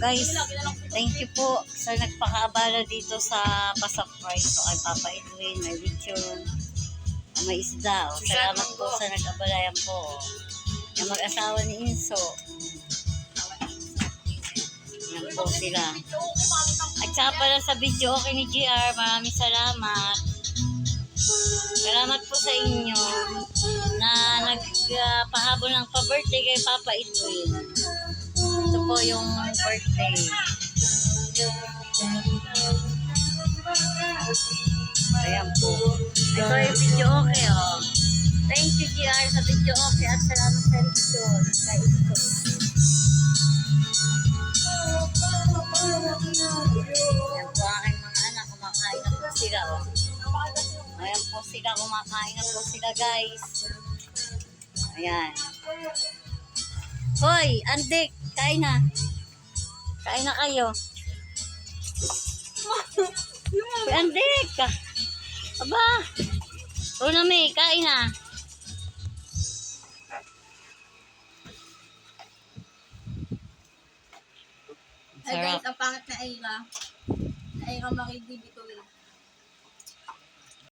Guys, thank you po sa nagpakaabala dito sa Pasok Price. So, kay Papa Edwin, may lechon, may isda. O, salamat po sa nag-abalayan po. Yung mag-asawa ni Inso. Yan po sila. At saka pala sa video okay ni GR, maraming salamat. Salamat po sa inyo na nagpahabol ng pa-birthday kay Papa Edwin. Po yung birthday. Ayan po. Ito yung video okay, oh. Thank you, GR, sa video okay at salamat sa lechon. Kay ito. Ayan po aking mga anak, kumakain na po sila, oh. Ayan po sila, kumakain na po sila, guys. Ayan. Hoy, Andik, kain na. Kain na kayo. Hoy, Andik. Aba. Una May, kain na. Ay guys, ang pangit na Aira. Na Aira makidibituin.